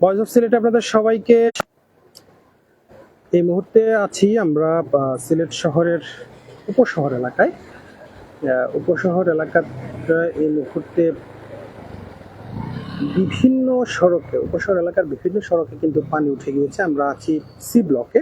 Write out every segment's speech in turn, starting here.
Voice of Sylhet আপনাদের সবাইকে এই মুহূর্তে আছি আমরা সিলেট শহরের উপশহর এলাকায়। উপশহর এলাকাটা এই মুহূর্তে বিভিন্ন সড়কে, উপশহর এলাকার বিভিন্ন সড়কে কিন্তু পানি উঠে গিয়েছে। আমরা আছি সি ব্লকে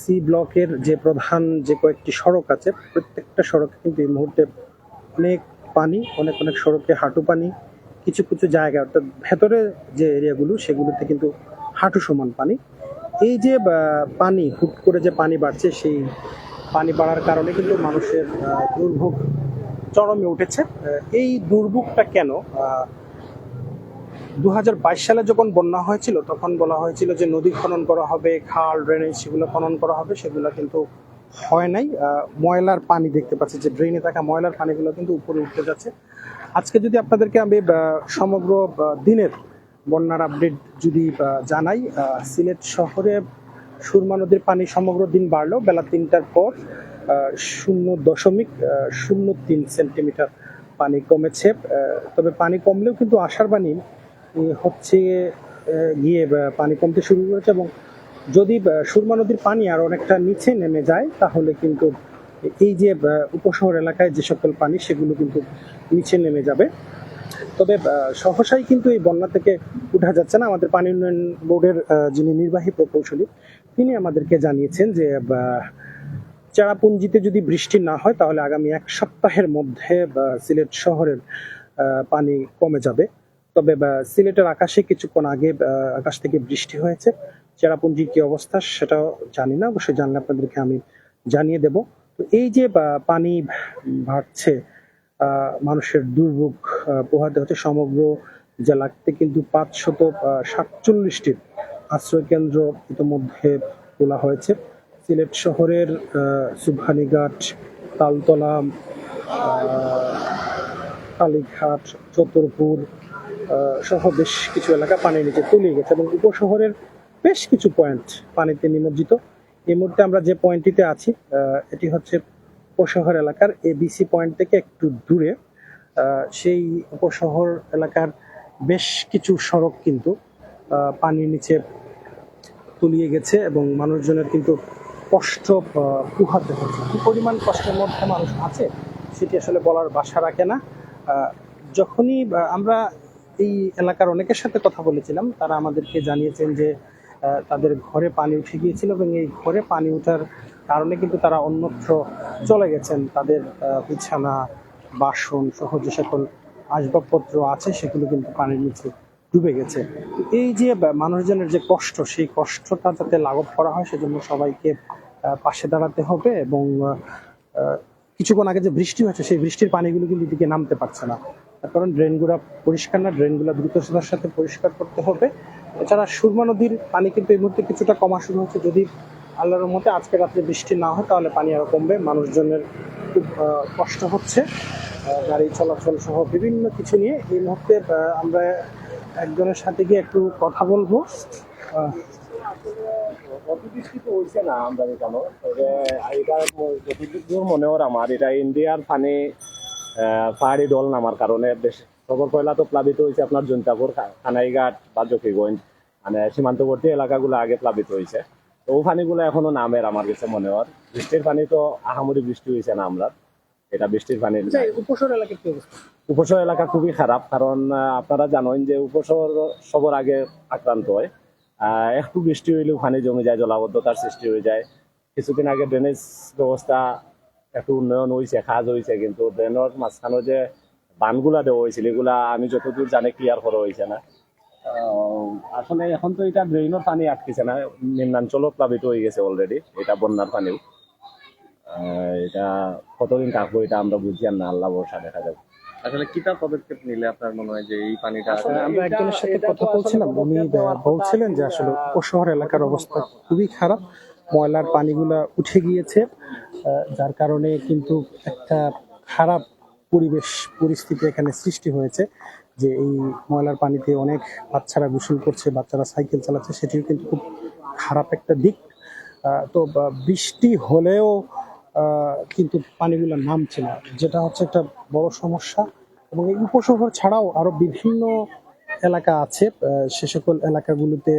সি ব্লকের যে প্রধান যে কয়েকটি সড়ক আছে, প্রত্যেকটা সড়কে কিন্তু এই মুহূর্তে অনেক পানি, অনেক অনেক সড়কে হাঁটু পানি কিছু কিছু জায়গা, অর্থাৎ ভেতরে যে এরিয়াগুলো, সেগুলোতে কিন্তু হাঁটু সমান পানি। এই যে পানি, হুট করে যে পানি বাড়ছে, সেই পানি বাড়ার কারণে কিন্তু মানুষের দুর্ভোগ চরমে উঠেছে। এই দুর্ভোগটা কেন? দু হাজার বাইশ সালে যখন বন্যা হয়েছিল, তখন বলা হয়েছিল যে নদী খনন করা হবে, খাল, ড্রেনেজ সেগুলো খনন করা হবে, সেগুলো কিন্তু হয় নাই। ময়লার পানি দেখতে পাচ্ছি যে ড্রেনে থাকা ময়লার পানিগুলো কিন্তু উপরে উঠতে যাচ্ছে। আজকে যদি আপনাদেরকে আমি সমগ্র দিনের বন্যার আপডেট যদি জানাই সিলেট শহরে সুরমা নদীর পানি সমগ্র দিন বাড়লো। বেলা তিনটার পর শূন্য দশমিক শূন্য তিন সেন্টিমিটার পানি কমেছে। তবে পানি কমলেও কিন্তু আশার বাণী হচ্ছে গিয়ে পানি কমতে শুরু করেছে এবং যদি সুরমা নদীর পানি আর অনেকটা নিচে নেমে যায়, তাহলে কিন্তু এই যে উপশহর এলাকায় যে সকল পানি, সেগুলো কিন্তু নিচে নেমে যাবে। তবে সহসাই কিন্তু এই বন্যা থেকে উঠা যাচ্ছে না। আমাদের পানি উন্নয়ন বোর্ডের যিনি নির্বাহী প্রকৌশলী, তিনি আমাদেরকে জানিয়েছেন যে চেরাপুঞ্জিতে যদি বৃষ্টি না হয়, তাহলে আগামী এক সপ্তাহের মধ্যে সিলেট শহরের পানি কমে যাবে। তবে সিলেটের আকাশে কিছুক্ষণ আগে আকাশ থেকে বৃষ্টি হয়েছে। চেরাপুঞ্জির কি অবস্থা সেটাও জানি না অবশ্যই জানলে আপনাদেরকে আমি জানিয়ে দেব। তো এই যে পানি বাড়ছে মানুষের দুর্ভোগ পোহাতে হচ্ছে সমগ্র জেলাতে কিন্তু পাঁচশত সাতচল্লিশটি আশ্রয় কেন্দ্র ইতিমধ্যে তোলা হয়েছে। সিলেট শহরের আহ, সুবহানীঘাট তালতলা কালীঘাট চতুরপুর সহ বেশ কিছু এলাকা পানির নিচে তলিয়ে গেছে এবং উপশহরের বেশ কিছু পয়েন্ট পানিতে নিমজ্জিত। এই মুহূর্তে আমরা যে পয়েন্টটিতে আছি এটি হচ্ছে উপশহর এলাকার এবিসি পয়েন্ট থেকে একটু দূরে। সেই উপশহর এলাকার বেশ কিছু সড়ক কিন্তু পানির নিচে তলিয়ে গেছে এবং মানুষজনের কিন্তু কষ্ট পোহাতে হচ্ছে। কি পরিমাণ কষ্টের মধ্যে মানুষ আছে, সেটি আসলে বলার বাসা রাখে না। যখনই আমরা এই এলাকার অনেকের সাথে কথা বলেছিলাম, তারা আমাদেরকে জানিয়েছেন যে তাদের ঘরে পানি উঠে গিয়েছিল এবং এই ঘরে পানি ওঠার কারণে কিন্তু তারা অন্যত্র চলে গেছেন। তাদের বিছানা, বাসন সহ যে সকল আসবাবপত্র আছে, সেগুলো কিন্তু পানির নিচে ডুবে গেছে। এই যে মানুষজনের যে কষ্ট, সেই কষ্টটা যাতে লাঘব করা হয়, সেজন্য সবাইকে পাশে দাঁড়াতে হবে এবং কিছুক্ষণ আগে যে বৃষ্টি হয়েছে, সেই বৃষ্টির পানিগুলো কিন্তু এদিকে নামতে পারছে না। তার কারণ ড্রেনগুলো পরিষ্কার না, ড্রেনগুলো দ্রুততার সাথে পরিষ্কার করতে হবে। এছাড়া সুরমা নদীর পানি কিন্তু এই মুহূর্তে কিছুটা কমা শুরু হচ্ছে যদি আল্লাহর মতে আজকে রাত্রে বৃষ্টি না হয়, তাহলে পানি আরও কমবে। মানুষজনের খুব কষ্ট হচ্ছে। গাড়ি চলাচল সহ বিভিন্ন কিছু নিয়ে এই মুহূর্তে আমরা একজনের সাথে গিয়ে একটু কথা বলব। না আমরা তবে এটা মনে হয় আমার এটা ইন্ডিয়ার পানি পাহাড়ি দল নামার কারণে বেশ খবর পয়লা তো প্লাবিত হয়েছে আপনার জৈন্তাপুর খানাইঘাট বা জকিগঞ্জ মানে সীমান্তবর্তী এলাকাগুলো আগে প্লাবিত হয়েছে। তো ও পানিগুলো এখনও নামের আমার কাছে মনে হয়। বৃষ্টির পানি তো আহামরি বৃষ্টি হয়েছে না আমরা এটা বৃষ্টির পানি উপসর এই উপশহর এলাকার কি অবস্থা? উপশহর এলাকা খুবই খারাপ কারণ আপনারা জানেন যে উপসর সবার আগে আক্রান্ত হয়। আহ, একটু বৃষ্টি হইলেও পানি জমে যায় জলাবদ্ধতার সৃষ্টি হয়ে যায়। কিছুদিন আগে ড্রেনেজ ব্যবস্থা একটু উন্নয়ন হয়েছে কাজ হয়েছে কিন্তু ড্রেনের মাঝখানে যে বানগুলা দেওয়া হয়েছিল এগুলা আমি যতদূর জানি ক্লিয়ার করা হয়েছে না। আহ, আসলে এখন তো এটা ড্রেনের পানি আটকেছে না নিম্নাঞ্চলও প্লাবিত হয়ে গেছে অলরেডি এটা বন্যার পানিও। আহ, এটা কতদিন থাকব এটা আমরা বুঝি আর না আল্লাহ ভরসা দেখা যাবে। আসলে কিতা পদক্ষেপ নিলে আপনার মনে হয় যে এই পানিটা আসলে আমরা একজনের সাথে কথা বলছিলাম উনি। বলছিলেন যে আসলে উপশহর এলাকার অবস্থা খুবই খারাপ। ময়লার পানিগুলা উঠে গিয়েছে যার কারণে কিন্তু একটা খারাপ পরিবেশ, পরিস্থিতি এখানে সৃষ্টি হয়েছে যে এই ময়লার পানিতে অনেক বাচ্চারা গোসল করছে, বাচ্চারা সাইকেল চালাচ্ছে, সেটিও কিন্তু খুব খারাপ একটা দিক। তো বৃষ্টি হলেও কিন্তু পানিগুলো নামছে না, যেটা হচ্ছে একটা বড় সমস্যা। এবং এই উপশহর ছাড়াও আরও বিভিন্ন এলাকা আছে সে সকল এলাকাগুলোতে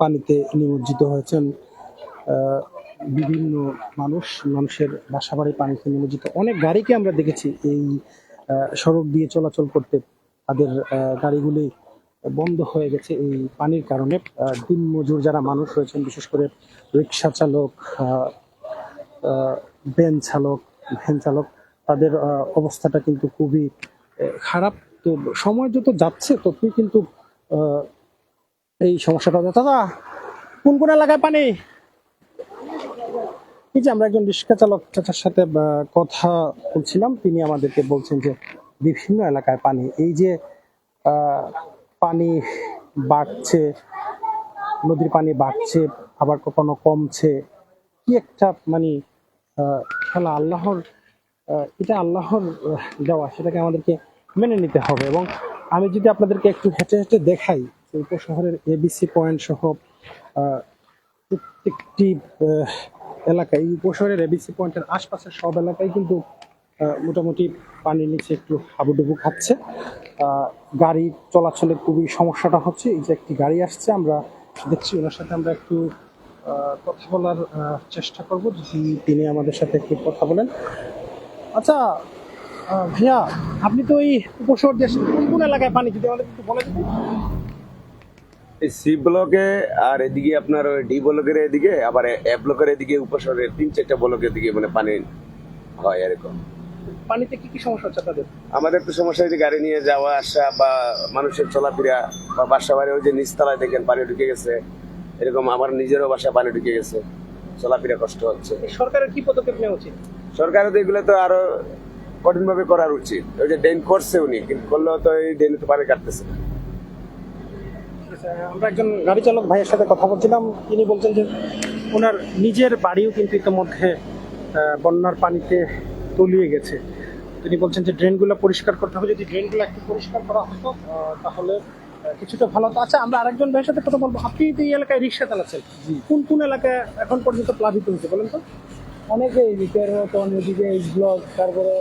পানিতে নিমজ্জিত হয়েছেন। বিভিন্ন মানুষ, মানুষের বাসাবাড়ি পানিতে নিমজ্জিত অনেক গাড়িকে আমরা দেখেছি এই সড়ক দিয়ে চলাচল করতে। তাদের গাড়িগুলি বন্ধ হয়ে গেছে এই পানির কারণে। দিন মজুর যারা মানুষ রয়েছেন, বিশেষ করে রিক্সা চালক ভ্যান চালক ভ্যান চালক, তাদের অবস্থাটা কিন্তু খুবই খারাপ। তো সময় যত যাচ্ছে, ততই কিন্তু এই সমস্যাটা হচ্ছে। দাদা, কোন কোন এলাকায় পানি? এই যে আমরা একজন রিক্সা চালক চাচার সাথে কথা বলছিলাম। তিনি আমাদেরকে বলছেন যে বিভিন্ন এলাকায় পানি, এই যে পানি বাড়ছে, নদীর পানি বাড়ছে, আবার কখনো কমছে, কি একটা মানে খেলা আল্লাহর এটা আল্লাহর দেওয়া, সেটাকে আমাদেরকে মেনে নিতে হবে। এবং আমি যদি আপনাদেরকে একটু হেঁটে হেঁটে দেখাই উপশহরের এবিসি পয়েন্ট সহ প্রত্যেকটি এলাকায় এই উপশহরের এবিসি পয়েন্টের আশপাশের সব এলাকায় কিন্তু মোটামুটি পানির নিচে একটু হাবুডুবু খাচ্ছে। গাড়ি চলাচলে খুবই সমস্যাটা হচ্ছে। এই যে একটি গাড়ি আসছে, আমরা দেখছি ওনার সাথে আমরা একটু কথা বলার চেষ্টা করব। যদি তিনি আমাদের সাথে একটু কথা বলেন। আচ্ছা ভাইয়া, আপনি তো এই উপশহর দেশ কোন কোন এলাকায় পানি যদি আমাদের একটু বলে এই সি ব্লকে আর এদিকে আপনার ওই ডি ব্লকের এদিকে আবার এ ব্লকের এদিকে উপশহরের তিন চারটা ব্লকের দিকে মানে পানি হয় এরকম। পানিতে কি কি সমস্যা হচ্ছে তাদের আমাদের তো সমস্যা হয়েছে গাড়ি নিয়ে যাওয়া আসা বা মানুষের চলাফেরা বা বাসা বাড়ি ওই যে নিচতলায় দেখেন পানি ঢুকে গেছে। এরকম আমার নিজেরও বাসা পানি ঢুকে গেছে। চলাফেরা কষ্ট হচ্ছে। সরকারের কি পদক্ষেপ নেওয়া উচিত? সরকারের তো এগুলো তো আরও কঠিনভাবে করার উচিত। ওই যে ড্রেন করছে উনি কিন্তু করলেও তো এই ড্রেনে তো পানি কাটতেছে না। আমরা একজন গাড়ি চালক ভাইয়ের সাথে কথা বলছিলাম। তিনি বলছেন যে ওনার নিজের বাড়িও কিন্তু ইতিমধ্যে বন্যার পানিতে তলিয়ে গেছে। তিনি বলছেন যে ড্রেনগুলো পরিষ্কার করতে হবে। যদি ড্রেনগুলো একটু পরিষ্কার করা হতো তাহলে কিছুটা ভালো হতো। আচ্ছা আমরা আরেকজন ভাইয়ের সাথে কথা বলব। আপনি এই এলাকায় রিক্সা চালাচ্ছেন। কোন কোন এলাকায় এখন পর্যন্ত প্লাবিত হয়েছে বলেন তো? অনেকেই রিপেয়ার হতো অনেকদিকে ব্লক তারপরে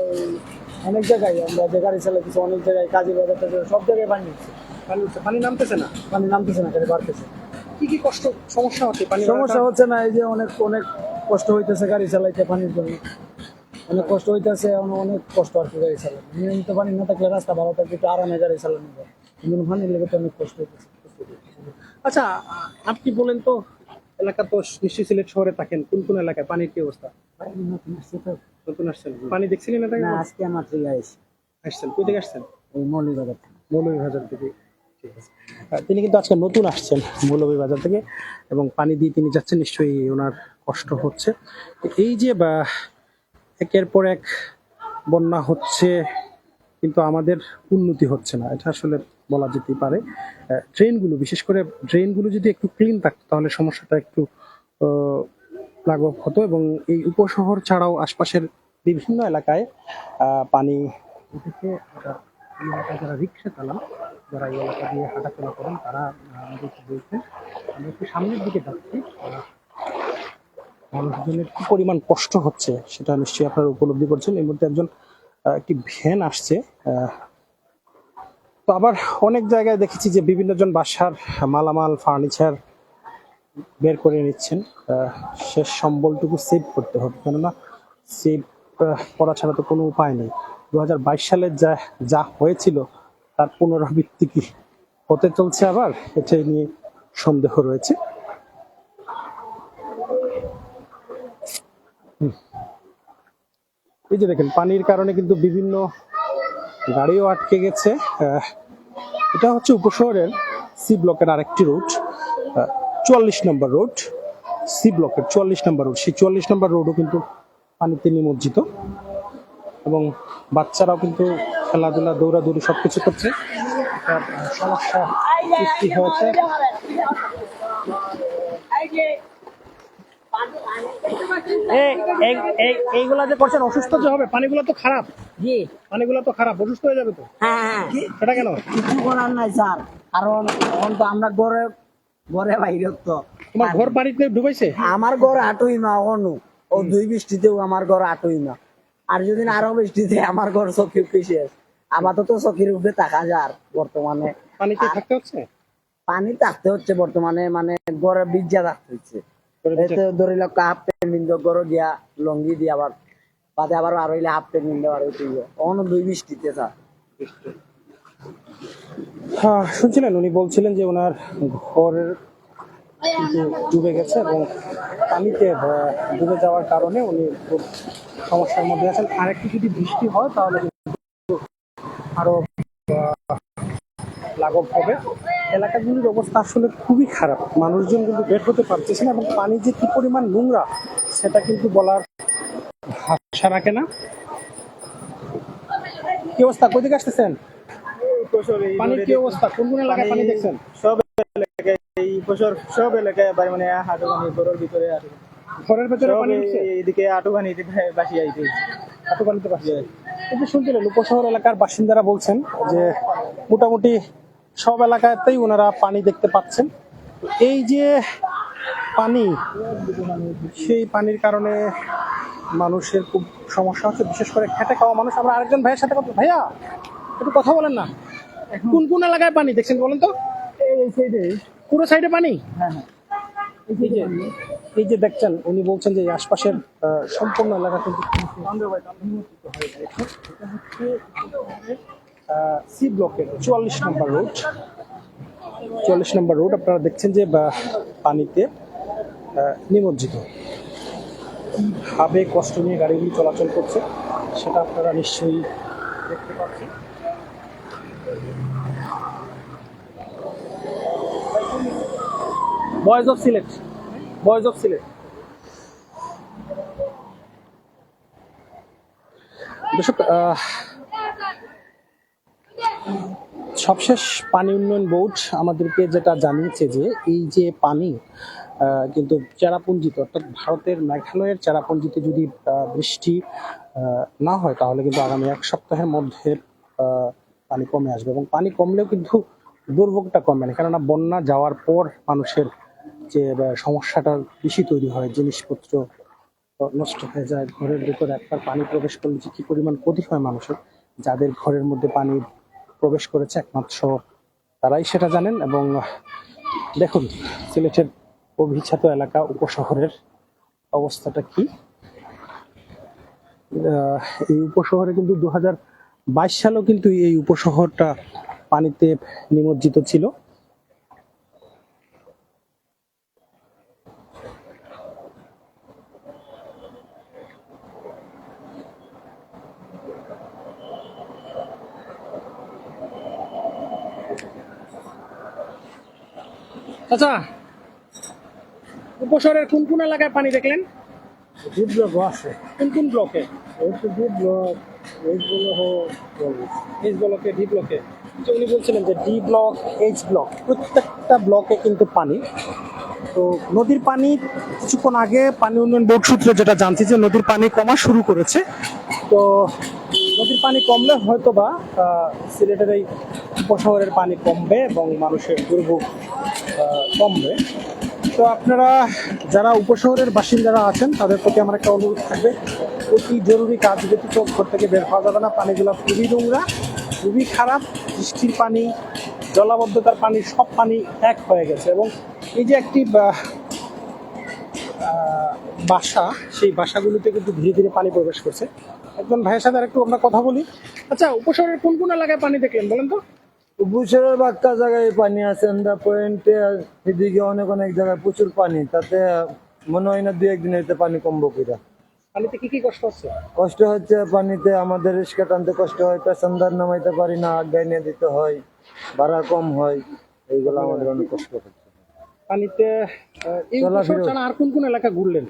অনেক জায়গায় আমরা যে গাড়ি চালাতেছি অনেক জায়গায় কাজে বাজার সব জায়গায় পানি হচ্ছে। পানি হচ্ছে, পানি নামতেছে না? পানি নামতেছে না খালি বাড়তেছে। কি কি কষ্ট সমস্যা হচ্ছে পানি সমস্যা হচ্ছে না এই যে অনেক অনেক কষ্ট হইতেছে গাড়ি চালাইতে পানির জন্য। অনেক কষ্ট হইতেছে এখন অনেক কষ্ট আর কি গাড়ি চালানো। নিয়মিত পানি না থাকলে রাস্তা ভালো থাকলে একটু আরামে গাড়ি চালানো যায়। কিন্তু পানির লেগে তো অনেক কষ্ট হইতেছে। আচ্ছা আপনি বলেন তো এলাকা তো নিশ্চয়ই সিলেট শহরে থাকেন কোন কোন এলাকায় পানির কি অবস্থা? নতুন আসছেন? পানি দেখছিলেন না না আজকে আইসি। আসছেন। কোথা থেকে আসছেন? ওই মৌলিবাজার থেকে। মৌলভীবাজার থেকে। ঠিক আছে। তিনি কিন্তু আজকে নতুন আসছেন মৌলভীবাজার থেকে এবং পানি দিয়ে তিনি যাচ্ছেন। নিশ্চয়ই ওনার কষ্ট হচ্ছে। এই যে বা একের পর এক বন্যা হচ্ছে কিন্তু আমাদের উন্নতি হচ্ছে না। এটা আসলে বলা যেতেই পারে। ড্রেনগুলো বিশেষ করে ড্রেনগুলো যদি একটু ক্লিন থাকতো তাহলে সমস্যাটা একটু লাঘব হতো এবং এই উপশহর ছাড়াও আশপাশের বিভিন্ন এলাকায় পানি উঠেছে। এলাকায় যারা রিক্সা চালান যারা এই এলাকা দিয়ে হাঁটাচলা করেন, তারা আমাদেরকে বলছেন, আমরা একটু সামনের দিকে যাচ্ছি। মানুষজনের কি পরিমাণ কষ্ট হচ্ছে সেটা নিশ্চয়ই আপনারা উপলব্ধি করছেন। এই মুহূর্তে একজন একটি ভ্যান আসছে তো আবার অনেক জায়গায় দেখেছি যে বিভিন্ন জন বাসার মালামাল, ফার্নিচার বের করে নিচ্ছেন শেষ সম্বলটুকু সেভ করতে হবে। কেননা সেভ করা ছাড়া তো কোনো উপায় নেই। দু সালে যা যা হয়েছিল, তার পুনরাবৃত্তি কি হতে চলছে আবার? এটাই নিয়ে সন্দেহ রয়েছে। এই যে দেখেন, পানির কারণে কিন্তু বিভিন্ন গাড়িও আটকে গেছে। এটা হচ্ছে উপশহরের সি ব্লকের আরেকটি রুট। চুয়াল্লিশ নম্বর রোড সি ব্লকের চুয়াল্লিশ নম্বর রোড। সেই চুয়াল্লিশ নম্বর রোডও কিন্তু পানিতে নিমজ্জিত এবং বাচ্চারাও কিন্তু খেলাধুলা দৌড়াদৌড়ি সবকিছু করছে। সমস্যা সৃষ্টি হয়েছে। এই- এই- এই- এইগুলা যে করছেন অসুস্থ যে হবে পানিগুলো তো খারাপ। জি। পানিগুলো তো খারাপ অসুস্থ হয়ে যাবে তো? হ্যাঁ হ্যাঁ। সেটা কেন? কিছু করার নাই স্যার। কারণ এখন তো আমরা ঘরে ঘরে বাইরে তো। তোমার ঘর বাড়িতে ডুবাইছে? আমার ঘর আটুই মা অনু। ও দুই বৃষ্টিতেও আমার ঘর আটুই মা। আর যদি আরও বৃষ্টিতে আমার ঘর সব শেষ আপাতত চকির উপরে থাকা যার বর্তমানে। পানিতে থাকতে হচ্ছে? পানি থাকতে হচ্ছে বর্তমানে মানে গড়ে বিজ্জা থাকতে হচ্ছে। করে দিচ্ছে। এতে ধরে লোক হাফ প্যান্ট নিন্দ গড় দিয়া লঙ্গি দিয়া আবার বাদে আবার আর হইলে হাফ প্যান্ট নিন্দ আর অন্য দুই বৃষ্টিতে স্যার শুনছিলেন, উনি বলছিলেন যে ওনার ঘরের ডুবে গেছে এবং পানিতে ডুবে যাওয়ার কারণে উনি খুব সমস্যার মধ্যে আছেন। আর একটু যদি বৃষ্টি হয়, তাহলে আরও লাঘব হবে। এলাকাগুলির অবস্থা আসলে খুবই খারাপ। মানুষজন কিন্তু বের হতে পারতেছে না এবং পানি যে কি পরিমাণ নোংরা, সেটা কিন্তু বলার ভাষা রাখে না। কি অবস্থা? কোথা থেকে আসতেছেন পানির কি অবস্থা কোন কোন এলাকায় পানি দেখছেন? সব এলাকায় এই বছর সব এলাকায় বাড়ি মানে হাটুখানি ঘরের ভিতরে আটু ঘরের ভেতরে পানি ঢুকছে এইদিকে আটুখানি বাসি আইতে এত পানিতে পাশে কিন্তু শুনছিলেন উপশহর এলাকার বাসিন্দারা বলছেন যে মোটামুটি সব এলাকাতেই ওনারা পানি দেখতে পাচ্ছেন। এই যে পানি সেই পানির কারণে মানুষের খুব সমস্যা হচ্ছে। বিশেষ করে খেটে খাওয়া মানুষ। আমরা আরেকজন ভাইয়ের সাথে কথা ভাইয়া একটু কথা বলেন না। কোন কোন এলাকায় পানি দেখছেন বলেন তো? এই সাইডে পুরো সাইডে পানি? হ্যাঁ হ্যাঁ। এই যে দেখছেন উনি বলছেন যে আশপাশের সম্পূর্ণ এলাকা কিন্তু সি ব্লকের চুয়াল্লিশ নম্বর রোড। চুয়াল্লিশ নম্বর রোড আপনারা দেখছেন যে পানিতে নিমজ্জিত। ভাবে কষ্ট নিয়ে গাড়িগুলি চলাচল করছে সেটা আপনারা নিশ্চয়ই দেখতে পাচ্ছেন। Boys of Sylhet boys of Sylhet দর্শক সবশেষ পানি উন্নয়ন বোর্ড আমাদেরকে যেটা জানিয়েছে যে এই যে পানি কিন্তু চেরাপুঞ্জিতে, অর্থাৎ ভারতের মেঘালয়ের চেরাপুঞ্জিতে যদি বৃষ্টি না হয়, তাহলে কিন্তু আগামী এক সপ্তাহের মধ্যে পানি কমে আসবে এবং পানি কমলেও কিন্তু দুর্ভোগটা কমবে না। কেননা বন্যা যাওয়ার পর মানুষের যে সমস্যাটা বেশি তৈরি হয়, জিনিসপত্র নষ্ট হয়ে যায়, ঘরের ভেতরে একবার পানি প্রবেশ করলে যে কি পরিমাণ ক্ষতি হয় মানুষের, যাদের ঘরের মধ্যে পানি প্রবেশ করেছে একমাত্র তারাই সেটা জানেন এবং, দেখুন, সিলেটের অভিজাত এলাকা উপশহরের অবস্থাটা কি? এই উপশহরে কিন্তু দু হাজার বাইশ সালেও কিন্তু এই উপশহরটা পানিতে নিমজ্জিত ছিল। আচ্ছা উপশহরের কোন কোন এলাকায় পানি দেখলেন? বিপ্লব আছে। কোন কোন ব্লকে? একটু বিপ্লব এইগুলো হোক এইচ ব্লকে ডি ব্লকে? যে উনি বলছিলেন যে ডি ব্লক এইচ ব্লক প্রত্যেকটা ব্লকে কিন্তু পানি। তো নদীর পানি কিছুক্ষণ আগে পানি উন্নয়ন বোর্ড সূত্রে যেটা জানছি যে নদীর পানি কমা শুরু করেছে। তো নদীর পানি কমলে হয়তো বা সিলেটের এই উপশহরের পানি কমবে এবং মানুষের দুর্ভোগ কমবে। তো আপনারা যারা উপশহরের বাসিন্দারা আছেন, তাদের প্রতি আমার একটা অনুরোধ থাকবে। অতি জরুরি কাজ ব্যতীত ঘর থেকে বের হওয়া যাবে না, পানিগুলো খুবই নোংরা, খুবই খারাপ, বৃষ্টির পানি, জলাবদ্ধতার পানি, সব পানি এক হয়ে গেছে এবং এই যে একটি বাসা, সেই বাসাগুলিতে কিন্তু ধীরে ধীরে পানি প্রবেশ করছে। একজন ভাইয়ের সাথে আর একটু আমরা কথা বলি। আচ্ছা উপশহরের কোন কোন এলাকায় পানি দেখলেন বলেন তো? বুসের বাক্কা জায়গায় পানি আছে আমরা পয়েন্টে এদিকে অনেক অনেক জায়গায় প্রচুর পানি তাতে মনে হয় না দুই একদিন হইতে পানি কমবো পানিতে কি কি কষ্ট হচ্ছে? কষ্ট হচ্ছে পানিতে আমাদের রিক্সা টানতে কষ্ট হয় প্যাসেঞ্জার নামাইতে পারি না আগায় নিয়ে দিতে হয় ভাড়া কম হয় এইগুলো আমাদের অনেক কষ্ট হচ্ছে। পানিতে এই আর কোন কোন এলাকা ঘুরলেন?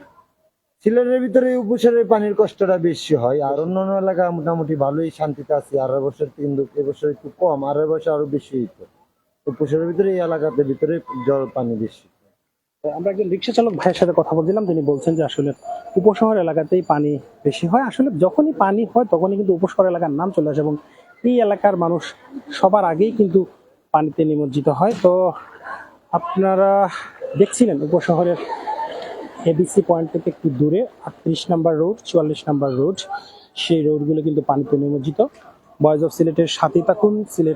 সিলেটের ভিতরে উপসারের পানির কষ্টটা বেশি হয়, আর অন্যান্য এলাকা মোটামুটি ভালোই শান্তিতে আছি। আর বছর কিন্তু এবছর একটু কম, আর বছর আরও বেশি হইতো উপসারের ভিতরে এই এলাকাতে ভিতরে জল পানি বেশি। আমরা একজন রিক্সা চালক ভাইয়ের সাথে কথা বলছিলাম, তিনি বলছেন যে আসলে উপশহর এলাকাতেই পানি বেশি হয়। আসলে যখনই পানি হয়, তখনই কিন্তু উপশহর এলাকার নাম চলে আসে এবং এই এলাকার মানুষ সবার আগেই কিন্তু পানিতে নিমজ্জিত হয়। তো আপনারা দেখছিলেন উপশহরের এবিসি পয়েন্ট থেকে একটু দূরে, আটত্রিশ নাম্বার রোড চুয়াল্লিশ নাম্বার রোড সেই রোডগুলো কিন্তু পানিতে নিমজ্জিত। বয়েস অফ সিলেটের সাথে থাকুন সিলেটের